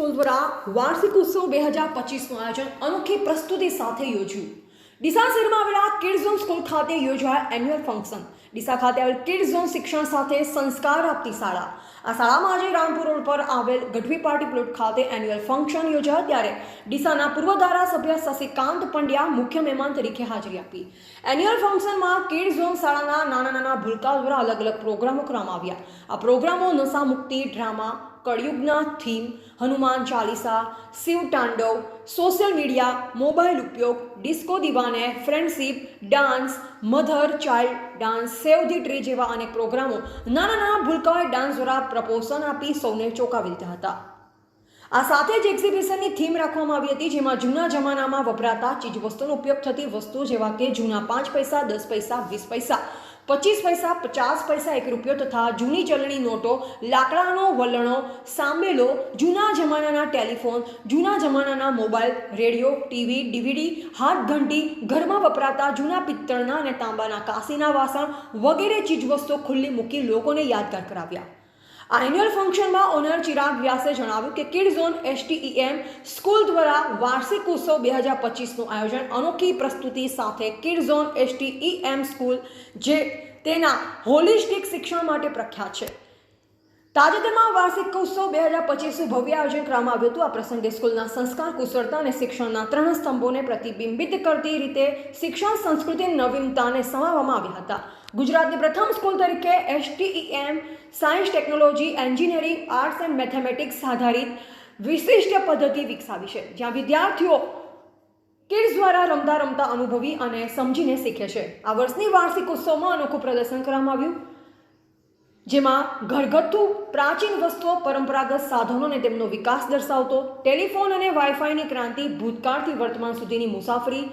School દ્વારા વાર્ષિક ઉત્સવ બે હજાર પચીસનું આયોજન અનોખી પ્રસ્તુતિ સાથે યોજ્યું. ડીસા શહેરમાં આવેલા કિડ ઝોન સ્કૂલ ખાતે યોજાયા એન્યુઅલ ફંક્શન ડીસા ખાતે આવેલ કિડ ઝોન શિક્ષણ સાથે સંસ્કાર આપતી શાળા. આ શાળામાં આજે રામપુર રોડ પર આવેલ ગઢવી પાર્ટી પ્લોટ ખાતે એન્યુઅલ ફંક્શન યોજાયા ત્યારે ડીસાના પૂર્વ ધારાસભ્ય શશિકાંત પંડ્યા મુખ્ય મહેમાન તરીકે હાજરી આપી. એન્યુઅલ ફંક્શનમાં કિડ ઝોન શાળાના નાના નાના ભૂલકા દ્વારા અલગ અલગ પ્રોગ્રામો કરવામાં આવ્યા. આ પ્રોગ્રામો નશા મુક્તિ drama કળિયુગના theme Hanuman Chalisa, Shiv Tandav, social media, mobile ઉપયોગ, disco Deewane, friendship, dance, mother child dance, save the tree જેવા અનેક પ્રોગ્રામો નાના નાના ભૂલકાઓએ ડાન્સ દ્વારા પ્રપોઝન આપી સૌને ચોંકાવી દીધા હતા. આ સાથે જ એક્ઝિબિશનની થીમ રાખવામાં આવી હતી, જેમાં જૂના જમાનામાં વપરાતા ચીજવસ્તુનો ઉપયોગ થતી વસ્તુ જેવા કે જૂના પાંચ પૈસા, દસ પૈસા, વીસ પૈસા પચીસ પૈસા, પચાસ પૈસા એક રૂપિયો તથા જૂની ચલણી નોટો, લાકડાનો વલણો, સાંભેલો જૂના જમાનાના ટેલિફોન, જૂના જમાનાના મોબાઈલ, રેડિયો, ટીવી, ડીવીડી, હાથ ઘંટી, ઘરમાં વપરાતા જૂના પિત્તળના અને તાંબાના કાંસીના વાસણ વગેરે ચીજવસ્તુઓ ખુલ્લી મૂકી લોકોને યાદગાર કરાવ્યા. આ એન્યુઅલ ફંક્શનમાં ઓનર ચિરાગ વ્યાસે જણાવ્યું કે કિડ ઝોન એસટીઈએમ સ્કૂલ દ્વારા વાર્ષિક ઉત્સવ બે હજાર પચીસનું આયોજન અનોખી પ્રસ્તુતિ સાથે કિડ ઝોન એસટીઈએમ સ્કૂલ જે તેના હોલિસ્ટિક શિક્ષણ માટે પ્રખ્યાત છે. તાજેતરમાં વાર્ષિક ઉત્સવ બે હજાર પચીસનું ભવ્ય આયોજન કરવામાં આવ્યું હતું. આ પ્રસંગે સ્કૂલના સંસ્કાર, કુશળતા અને શિક્ષણના ત્રણ સ્તંભોને પ્રતિબિંબિત કરતી રીતે શિક્ષણ, સંસ્કૃતિ નવીનતાને સમાવવામાં આવ્યા હતા. ગુજરાતની પ્રથમ સ્કૂલ તરીકે STEM science, technology, engineering, arts and mathematics આધારિત વિશિષ્ટ પદ્ધતિ વિકસાવી છે, જ્યાં વિદ્યાર્થીઓ કિડ્સ દ્વારા રમતા રમતા અનુભવી અને સમજીને શીખે છે. આ વર્ષની વાર્ષિક ઉત્સવમાં અનોખું પ્રદર્શન કરવામાં આવ્યું. જેમાં ઘરગથ્થુ પ્રાચીન વસ્તુઓ, પરંપરાગત સાધનો અને તેમનો વિકાસ દર્શાવતો ટેલિફોન અને વાઈફાઈની ક્રાંતિ ભૂતકાળથી વર્તમાન સુધીની મુસાફરી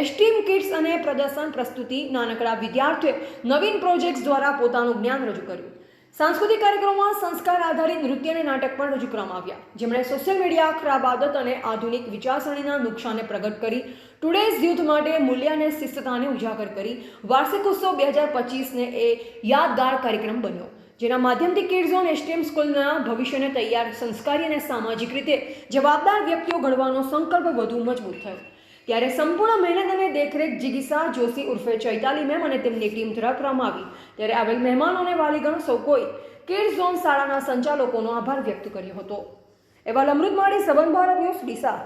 એસ્ટીમ કિટ્સ અને પ્રદર્શન પ્રસ્તુતિ નાનકડા વિદ્યાર્થીઓએ નવીન પ્રોજેક્ટ્સ દ્વારા પોતાનું જ્ઞાન રજૂ કર્યું. સાંસ્કૃતિક કાર્યક્રમમાં સંસ્કાર આધારિત નૃત્ય અને નાટક પણ રજૂ કરવામાં આવ્યા. જેમણે સોશિયલ મીડિયા ખરાબ આદત અને આધુનિક વિચારસરણીના નુકસાનને પ્રગટ કરી ટુડેઝ યુથ માટે મૂલ્ય અને શિસ્તતાને ઉજાગર કરી. વાર્ષિક ઉત્સવ બે હજાર પચીસને એ યાદગાર કાર્યક્રમ બન્યો, જેના માધ્યમથી કિડ ઝોન એસટીએમ સ્કૂલના ભવિષ્યને તૈયાર, સંસ્કારી અને સામાજિક રીતે જવાબદાર વ્યક્તિઓ ઘડવાનો સંકલ્પ વધુ મજબૂત થયો. ત્યારે સંપૂર્ણ મહેનત અને દેખરેખ જિગીસા, જોશી ઉર્ફે ચૈતાલી મેમ અને તેમની ટીમ દ્વારા કરવામાં આવી. ત્યારે આવેલ મહેમાનો અને વાલીગણ સૌ કોઈ કિડ ઝોન શાળાના સંચાલકોનો આભાર વ્યક્ત કર્યો હતો. એવા અમૃત માળી સબન ભારત ન્યૂઝ, ડીસા.